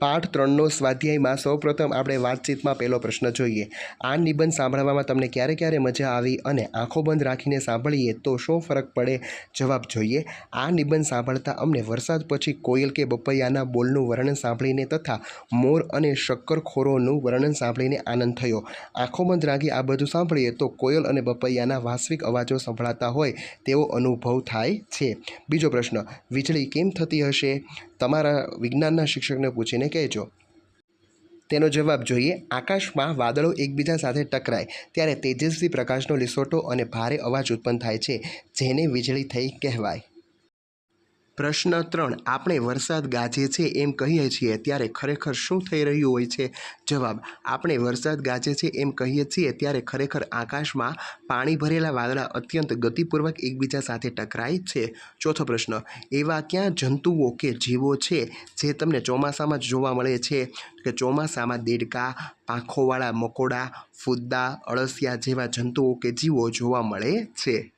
પાઠ ત્રણનો સ્વાધ્યાયમાં સૌપ્રથમ આપણે વાતચીતમાં પહેલો પ્રશ્ન જોઈએ. આ નિબંધ સાંભળવામાં તમને ક્યારે ક્યારે મજા આવી અને આંખો બંધ રાખીને સાંભળીએ તો શું ફરક પડે? જવાબ જોઈએ. આ નિબંધ સાંભળતા અમને વરસાદ પછી કોયલ કે બપૈયાના બોલનું વર્ણન સાંભળીને તથા મોર અને શક્કરખોરોનું વર્ણન સાંભળીને આનંદ થયો. આંખો બંધ રાખી આ બધું સાંભળીએ તો કોયલ અને બપૈયાના વાસ્તવિક અવાજો સંભળાતા હોય તેવો અનુભવ થાય છે. બીજો પ્રશ્ન, વીજળી કેમ થતી હશે? તમારા વિજ્ઞાનના શિક્ષકને પૂછીને કહેજો. તેનો જવાબ જોઈએ, આકાશમાં વાદળો એકબીજા સાથે ટકરાય, ત્યારે તેજસ્વી પ્રકાશનો લીસોટો અને ભારે અવાજ ઉત્પન્ન થાય છે, જેને વીજળી થઈ કહેવાય. પ્રશ્ન ત્રણ, આપણે વરસાદ ગાજે છે એમ કહીએ છીએ, ત્યારે ખરેખર શું થઈ રહ્યું હોય છે? જવાબ, આપણે વરસાદ ગાજે છે એમ કહીએ છીએ, ત્યારે ખરેખર આકાશમાં પાણી ભરેલા વાદળા અત્યંત ગતિપૂર્વક એકબીજા સાથે ટકરાય છે. ચોથો પ્રશ્ન, એવા ક્યાં જંતુઓ કે જીવો છે જે તમને ચોમાસામાં જ જોવા મળે છે? કે ચોમાસામાં દેડકા, પાંખોવાળા મકોડા, ફુદ્દા, અળસિયા જેવા જંતુઓ કે જીવો જોવા મળે છે?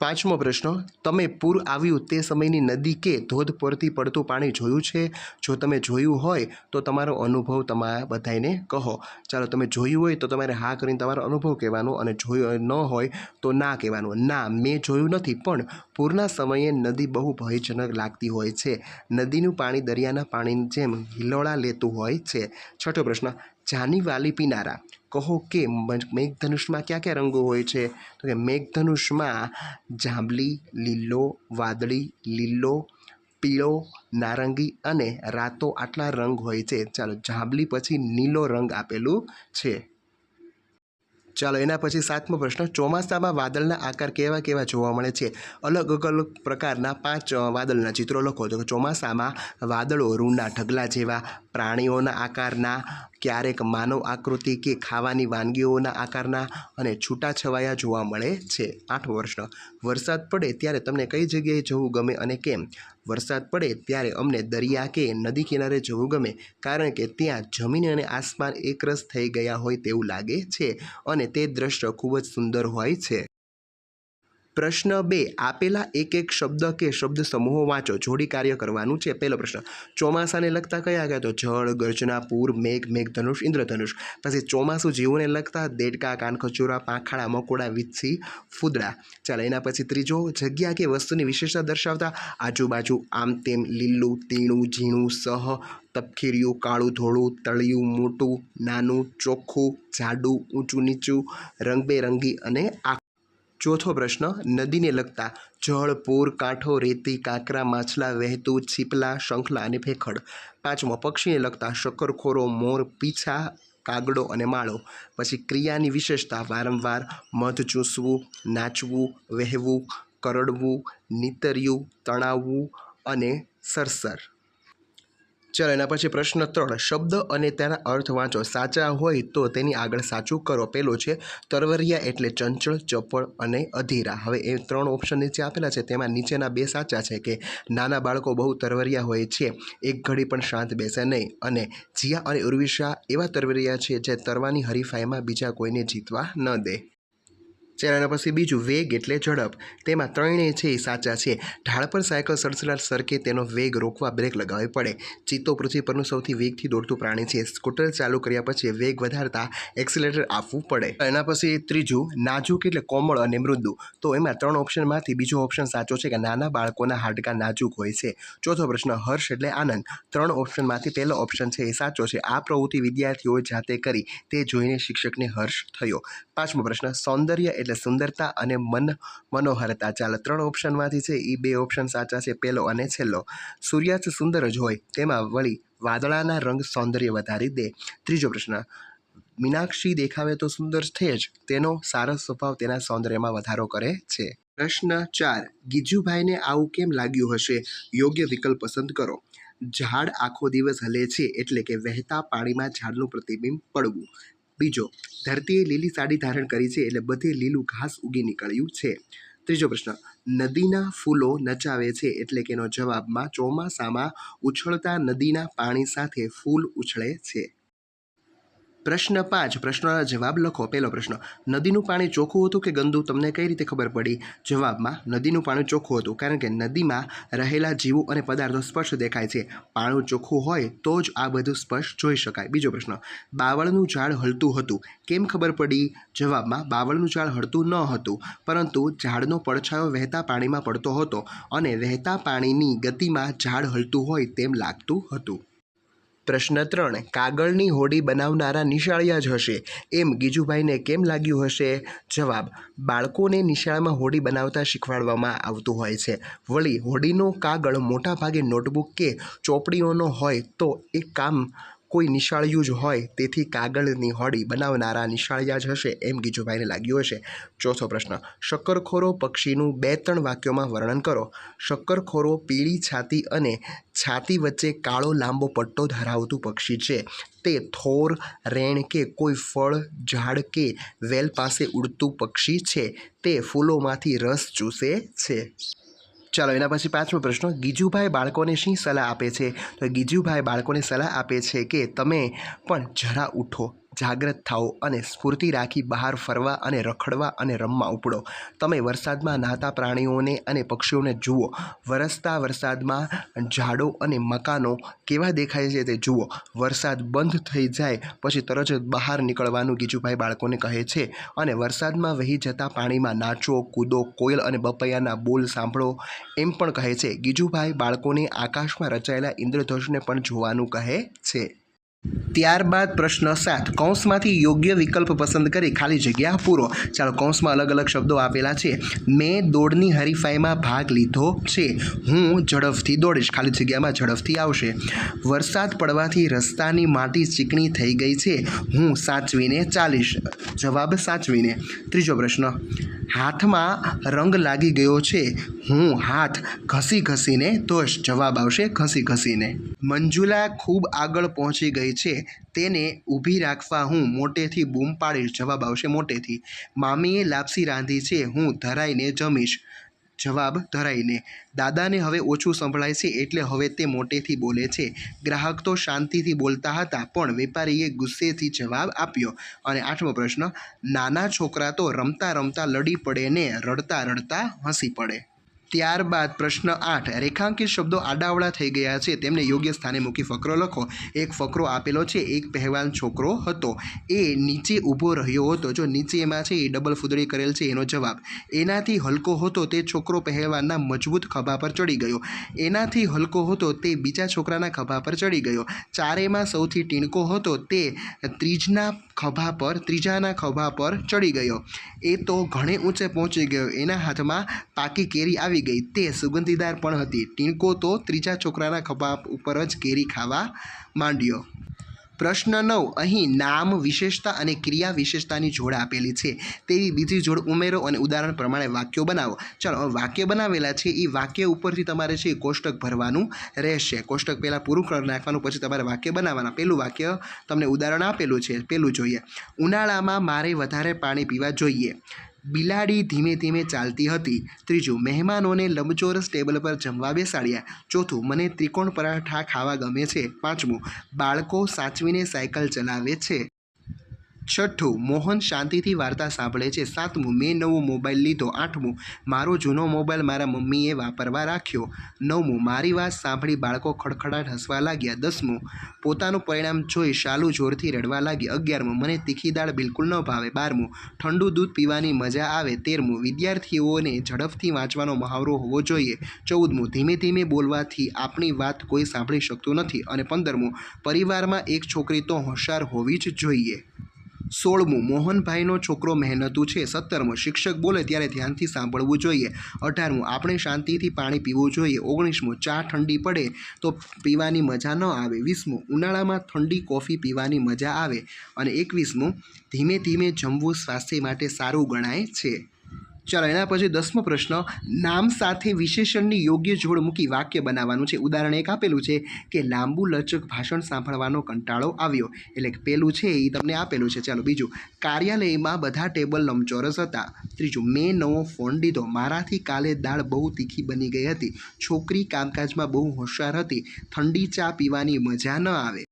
પાંચમો પ્રશ્ન, તમે પૂર આવ્યું તે સમયની નદી કે ધોધ પરથી પડતું પાણી જોયું છે? જો તમે જોયું હોય, તો તમારો અનુભવ તમારા બધાને કહો. ચાલો, તમે જોયું હોય તો તમારે હા કરીને તમારો અનુભવ કહેવાનો અને જોયું ન હોય તો ના કહેવાનું. ના, મેં જોયું નથી, પણ પૂરના સમયે નદી બહુ ભયજનક લાગતી હોય છે. નદીનું પાણી દરિયાના પાણીની જેમ હિલોળા લેતું હોય છે. છઠ્ઠો પ્રશ્ન જાની વાલી પીનારા કહો કે મેઘધનુષમાં કયા કયા રંગો હોય છે? તો કે મેઘધનુષમાં જાંબલી, લીલો, વાદળી, લીલો, પીળો, નારંગી અને રાતો આટલા રંગ હોય છે. ચાલો, જાંબલી પછી નીલો રંગ આપેલું છે. ચાલો, એના પછી સાતમો પ્રશ્ન, ચોમાસામાં વાદળના આકાર કેવા કેવા જોવા મળે છે? અલગ અલગ પ્રકારના પાંચ વાદળના ચિત્રો લખો. તો ચોમાસામાં વાદળો રૂના ઢગલા જેવા, પ્રાણીઓના આકારના ક્યારેક માનવ આકૃતિ કે ખાવાની વાનગીઓના આકારના અને છૂટાછવાયા જોવા મળે છે. આઠમો પ્રશ્ન વરસાદ પડે ત્યારે તમને કઈ જગ્યાએ જવું ગમે અને કેમ? વરસાદ પડે ત્યારે અમને દરિયા કે નદી કિનારે જવું ગમે, કારણ કે ત્યાં જમીન અને આસમાન એકરસ થઈ ગયા હોય તેવું લાગે છે અને તે દ્રશ્ય ખૂબ જ સુંદર હોય છે. પ્રશ્ન બે, આપેલા એક એક શબ્દ કે શબ્દ સમૂહો વાંચો, જોડી કાર્ય કરવાનું છે? પહેલો પ્રશ્ન, ચોમાસાને લગતા કયા કયા તો? જળ, ગર્જના, પૂર, મેઘ, મેઘધનુષ, ઇન્દ્રધનુષ. પછી ચોમાસું જીવોને લગતા દેડકા, કાનખચુરા, પાંખાડા, મકોડા વિચ્છી ફૂદડા. ચાલો, એના પછી ત્રીજો, જગ્યા કે વસ્તુની વિશેષતા દર્શાવતા આજુબાજુ આમ તેમ લીલું, તીણું, ઝીણું, સહ, તપખીરિયું, કાળું, ધોળું, તળિયું, મોટું, નાનું, ચોખ્ખું, જાડું, ઊંચું, નીચું, રંગબેરંગી અને આ ચોથો પ્રશ્ન, નદીને લગતા જળ, પૂર, કાંઠો, રેતી, કાંકરા, માછલા, વહેતું છીપલા શંખલા અને ભેખડ. પાંચમો, પક્ષીને લગતા શક્કરખોરો, મોર, પીછા, કાગડો અને માળો. પછી ક્રિયાની વિશેષતા, વારંવાર મધ ચૂસવું, નાચવું, વહેવું, કરડવું, નીતર્યું, તણાવવું અને સરસર. ચાલો એના પછી પ્રશ્ન ત્રણ. શબ્દ અને તેના અર્થ વાંચો. સાચા હોય તો તેની આગળ સાચું કરો. પેલો છે, તરવરિયા એટલે ચંચળ, ચપળ અને અધીરા. હવે એ ત્રણ ઓપ્શન નીચે આપેલા છે. તેમાં નીચેના બે સાચા છે કે નાના બાળકો બહુ તરવરિયા હોય છે, એક ઘડી પણ શાંત બેસે નહીં. અને જીયા અને ઉર્વિશા એવા તરવરિયા છે જે તરવાની હરીફાઈમાં બીજા કોઈને જીતવા ન દે. એના પછી બીજું વેગ એટલે ઝડપ. તેમાં ત્રણેય છે એ સાચા છે. ઢાળ પર સાયકલ સડસડાટ સરકે તેનો વેગ રોકવા બ્રેક લગાવવી પડે. ચિત્તો પૃથ્વી પરનું સૌથી વેગથી દોડતું પ્રાણી છે. સ્કૂટર ચાલુ કર્યા પછી વેગ વધારતા એક્સિલેટર આપવું પડે. એના પછી ત્રીજું, નાજુક એટલે કોમળ અને મૃદુ. તો એમાં ત્રણ ઓપ્શનમાંથી બીજો ઓપ્શન સાચો છે કે નાના બાળકોના હાડકા નાજુક હોય છે. ચોથો પ્રશ્ન, હર્ષ એટલે આનંદ. ત્રણ ઓપ્શનમાંથી પહેલો ઓપ્શન છે એ સાચો છે. આ પ્રવૃત્તિ વિદ્યાર્થીઓએ જાતે કરી. તે જોઈને શિક્ષકને હર્ષ થયો. પાંચમો પ્રશ્ન, સૌંદર્ય એટલે સુંદરતા અને મન મનોહરતા. ચાલો, ત્રણ ઓપ્શનમાંથી છે એ બે ઓપ્શન સાચા છે પહેલો અને છેલ્લો. સૂર્યાસ્ત સુંદર જ હોય, તેમાં વળી વાદળાના રંગ સૌંદર્ય વધારી દે. ત્રીજો પ્રશ્ન, મીનાક્ષી દેખાવે તો સુંદર છે જ, તેનો સારસ સ્વભાવ તેના સૌંદર્યમાં વધારો કરે છે. પ્રશ્ન ચાર, ગીજુભાઈને આવું કેમ લાગ્યું હશે? યોગ્ય વિકલ્પ પસંદ કરો. ઝાડ આખો દિવસ હલે છે, એટલે કે વહેતા પાણીમાં ઝાડનું પ્રતિબિંબ પડવું. બીજો, ધરતીએ લીલી સાડી ધારણ કરી છે એટલે બધે લીલું ઘાસ ઉગી નીકળ્યું છે. ત્રીજો પ્રશ્ન, નદીના ફૂલો નચાવે છે એટલે કે એનો જવાબમાં ચોમાસામાં ઉછળતા નદીના પાણી સાથે ફૂલ ઉછળે છે. પ્રશ્ન પાંચ, પ્રશ્નોના જવાબ લખો. પહેલો પ્રશ્ન, નદીનું પાણી ચોખ્ખું હતું કે ગંદુ? તમને કઈ રીતે ખબર પડી? જવાબમાં, નદીનું પાણી ચોખ્ખું હતું, કારણ કે નદીમાં રહેલા જીવો અને પદાર્થો સ્પષ્ટ દેખાય છે. પાણી ચોખ્ખું હોય તો જ આ બધું સ્પષ્ટ જોઈ શકાય. બીજો પ્રશ્ન, બાવળનું ઝાડ હલતું હતું. કેમ ખબર પડી? જવાબમાં, બાવળનું ઝાડ હળતું ન હતું, પરંતુ ઝાડનો પડછાયો વહેતા પાણીમાં પડતો હતો અને વહેતા પાણીની ગતિમાં ઝાડ હલતું હોય તેમ લાગતું હતું. પ્રશ્ન ત્રણ, કાગળની હોડી બનાવનારા નિશાળિયા જ હશે. એમ ગીજુભાઈને કેમ લાગ્યું હશે? જવાબ, બાળકોને નિશાળમાં હોડી બનાવતા શીખવાડવામાં આવતું હોય છે. વળી હોડીનો કાગળ મોટાભાગે નોટબુક કે ચોપડીઓનો હોય તો એ કામ કોઈ નિશાળિયું જ હોય તેથી કાગળની હોડી બનાવનારા નિશાળિયા જ હશે એમ ગીજુભાઈને લાગ્યું હશે. ચોથો પ્રશ્ન, શક્કરખોરો પક્ષીનું બે ત્રણ વાક્યોમાં વર્ણન કરો. શક્કરખોરો પીળી છાતી અને છાતી વચ્ચે કાળો લાંબો પટ્ટો ધરાવતું પક્ષી છે. તે થોર, રેણ કે કોઈ ફળ, ઝાડ કે વેલ પાસે ઉડતું પક્ષી છે. તે ફૂલોમાંથી રસ ચૂસે છે. ચાલો, એના પછી પાંચમો પ્રશ્ન. ગીજુભાઈ બાળકોને શી સલાહ આપે છે? તો ગીજુભાઈ બાળકોને સલાહ આપે છે કે તમે પણ જરા ઉઠો. જાગ્રત થાઓ અને સ્ફૂર્તિ રાખી બહાર ફરવા અને રખડવા અને રમવા ઉપડો. તમે વરસાદમાં નહાતા પ્રાણીઓને અને પક્ષીઓને જુઓ. વરસતા વરસાદમાં ઝાડો અને મકાનો કેવા દેખાય છે તે જુઓ. વરસાદ બંધ થઈ જાય પછી તરત જ બહાર નીકળવાનું ગીજુભાઈ બાળકોને કહે છે. અને વરસાદમાં વહી જતા પાણીમાં નાચો, કૂદો, કોયલ અને બપૈયાના બોલ સાંભળો એમ પણ કહે છે. ગીજુભાઈ બાળકોને આકાશમાં રચાયેલા ઇન્દ્રધનુષને પણ જોવાનું કહે છે. ત્યારબાદ પ્રશ્ન સાત. કૌંસમાંથી યોગ્ય વિકલ્પ પસંદ કરી ખાલી જગ્યા પૂરો. ચાલો કૌંસમાં અલગ અલગ શબ્દો આપેલા છે. મેં દોડની હરીફાઈમાં ભાગ લીધો છે. હું ઝડપથી દોડીશ. ખાલી જગ્યામાં ઝડપથી આવશે. વરસાદ પડવાથી રસ્તાની માટી ચીકણી થઈ ગઈ છે. હું સાચવીને ચાલીશ. જવાબ સાચવીને. ત્રીજો પ્રશ્ન. હાથમાં રંગ લાગી ગયો છે. હું હાથ ઘસી ઘસીને ધોઈશ જવાબ આવશે ઘસી ઘસીને. મંજુલા ખૂબ આગળ પહોંચી ગઈ છે. તેને ઊભી રાખવા હું મોટેથી બૂમ પાડીશ. જવાબ આવશે મોટેથી. મામીએ લાપસી રાંધી છે. હું ધરાઈને જમીશ. જવાબ ધરાઈને, દાદાને હવે ઓછું સંભળાય છે એટલે હવે તે મોટેથી બોલે છે. ગ્રાહક તો શાંતિથી બોલતા હતા, પણ વેપારીએ ગુસ્સેથી જવાબ આપ્યો અને આઠમો પ્રશ્ન, નાના છોકરા તો રમતા રમતા લડી પડે ને રડતા રડતા હસી પડે. ત્યારબાદ પ્રશ્ન આઠ, રેખાંકિત શબ્દો આડાવડા થઈ ગયા છે. તેમને યોગ્ય સ્થાને મૂકી ફકરો લખો. એક ફકરો આપેલો છે, એક પહેવાન છોકરો હતો. એ નીચે ઊભો રહ્યો હતો. જો નીચે એમાં છે, એ ડબલ ફૂદડી કરેલ છે, એનો જવાબ. એનાથી હલકો હતો, તે છોકરો પહેલવાનના મજબૂત ખભા પર ચડી ગયો. એનાથી હલકો હતો, તે બીજા છોકરાના ખભા પર ચડી ગયો. ચારેમાં સૌથી ટીણકો હતો, તે ત્રીજના ખભા પર, ત્રીજાના ખભા પર ચડી ગયો. એ તો ઘણે ઊંચે પહોંચી ગયો. એના હાથમાં પાકી કેરી આવી ગઈ તે સુગંધીદાર પણ હતી. ટીણકો તો ત્રીજા છોકરાના ખભા ઉપર જ કેરી ખાવા માંડ્યો. પ્રશ્ન નવ. અહીં નામ, વિશેષતા અને ક્રિયા વિશેષતાની જોડ આપેલી છે. તેવી બીજી જોડ ઉમેરો અને ઉદાહરણ પ્રમાણે વાક્યો બનાવો. ચાલો વાક્ય બનાવેલા છે. એ વાક્ય ઉપરથી તમારે છે એ કોષ્ટક ભરવાનું રહેશે. કોષ્ટક પહેલાં પૂરું કરી નાખવાનું, પછી તમારે વાક્ય બનાવવાના. પહેલું વાક્ય તમને ઉદાહરણ આપેલું છે. પહેલું જોઈએ. ઉનાળામાં મારે વધારે પાણી પીવા જોઈએ. બિલાડી ધીમે ધીમે ચાલતી હતી. ત્રીજું, મહેમાનોને લંબચોરસ ટેબલ પર જમવા બેસાડ્યા. ચોથું, મને ત્રિકોણ પરાઠા ખાવા ગમે છે. પાંચમું, બાળકો સાચવીને સાયકલ ચલાવે છે. છઠ્ઠું, મોહન શાંતિથી વાર્તા સાંભળે છે. સાતમું, મેં નવો મોબાઈલ લીધો. આઠમું, મારો જૂનો મોબાઈલ મારા મમ્મીએ વાપરવા રાખ્યો. નવમું, મારી વાત સાંભળી બાળકો ખડખડાટ હસવા લાગ્યા. દસમું, પોતાનું પરિણામ જોઈ શાલુ જોરથી રડવા લાગી અગિયારમું, મને તીખી દાળ બિલકુલ ન ભાવે. બારમું, ઠંડુ દૂધ પીવાની મજા આવે. તેરમું, વિદ્યાર્થીઓને ઝડપથી વાંચવાનો મહાવરો હોવો જોઈએ. ચૌદમું, ધીમે ધીમે બોલવાથી આપણી વાત કોઈ સાંભળી શકતું નથી. અને પંદરમું, પરિવારમાં એક છોકરી તો હોશિયાર હોવી જ જોઈએ. સોળમું, મોહનભાઈનો છોકરો મહેનતુ છે. સત્તરમું, શિક્ષક બોલે ત્યારે ધ્યાનથી સાંભળવું જોઈએ. અઢારમું, આપણે શાંતિથી પાણી પીવું જોઈએ. ઓગણીસમું, ચા ઠંડી પડે તો પીવાની મજા ન આવે. વીસમું, ઉનાળામાં ઠંડી કોફી પીવાની મજા આવે. અને એકવીસમું, ધીમે ધીમે જમવું સ્વાસ્થ્ય માટે સારું ગણાય છે. ચાલો, એના પછી દસમો પ્રશ્ન, નામ સાથે વિશેષણની યોગ્ય જોડ મૂકી વાક્ય બનાવવાનું છે. ઉદાહરણ એક આપેલું છે કે, લાંબુ લચક ભાષણ સાંભળવાનો કંટાળો આવ્યો. એટલે પેલું છે એ તમને આપેલું છે. ચાલો, બીજું. કાર્યાલયમાં બધા ટેબલ લંબચોરસ હતા. ત્રીજું, મેં નવો ફોન લીધો. મારાથી કાલે દાળ બહુ તીખી બની ગઈ હતી. છોકરી કામકાજમાં બહુ હોશિયાર હતી. ઠંડી ચા પીવાની મજા ન આવે.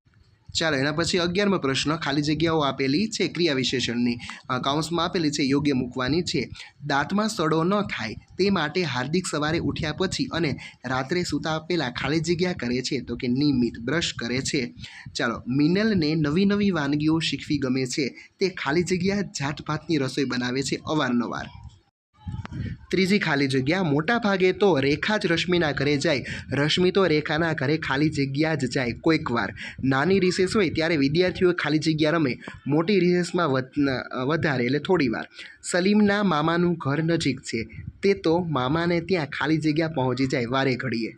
ચાલો એના પછી અગિયારમો પ્રશ્ન, ખાલી જગ્યાઓ આપેલી છે ક્રિયા વિશેષણની કાઉન્સમાં આપેલી છે, યોગ્ય મૂકવાની છે. દાંતમાં સડો ન થાય, તે માટે હાર્દિક સવારે ઉઠ્યા પછી અને રાત્રે સૂતા પહેલાં ખાલી જગ્યા કરે છે, તો કે નિયમિત બ્રશ કરે છે. ચાલો, મિનલને નવી નવી વાનગીઓ શીખવી ગમે છે, તે ખાલી જગ્યા જાતભાતની રસોઈ બનાવે છે અવારનવાર. ત્રીજી ખાલી જગ્યા મોટા ભાગે તો રેખા જ રશ્મિના ઘરે જાય. રશ્મિ તો રેખાના ઘરે ખાલી જગ્યા જ જાય કોઈક વાર. નાની રિસેસ હોય ત્યારે વિદ્યાર્થીઓ ખાલી જગ્યા રમે. મોટી રિસેસમાં વધારે એટલે થોડી વાર. સલીમના મામાનું ઘર નજીક છે. તે તો મામાને ત્યાં ખાલી જગ્યા પહોંચી જાય વારે ઘડીએ.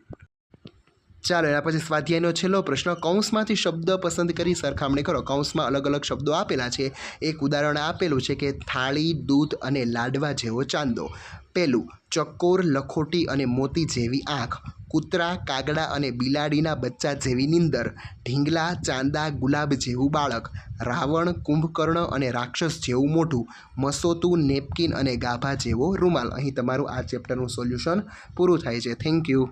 ચાલો, એના પછી સ્વાધ્યાયનો છેલ્લો પ્રશ્ન, કૌંસમાંથી શબ્દ પસંદ કરી સરખામણી કરો. કૌંસમાં અલગ અલગ શબ્દો આપેલા છે. એક ઉદાહરણ આપેલું છે કે થાળી, દૂધ અને લાડવા જેવો ચાંદો. પહેલું, ચકોર, લખોટી અને મોતી જેવી આંખ. કૂતરા, કાગડા અને બિલાડીના બચ્ચા જેવી નીંદર. ઢીંગલા, ચાંદા, ગુલાબ જેવું બાળક. રાવણ, કુંભકર્ણ અને રાક્ષસ જેવું મોઢું. મસોતું નેપકિન અને ગાભા જેવો રૂમાલ. અહીં તમારું આ ચેપ્ટરનું સોલ્યુશન પૂરું થાય છે. Thank you.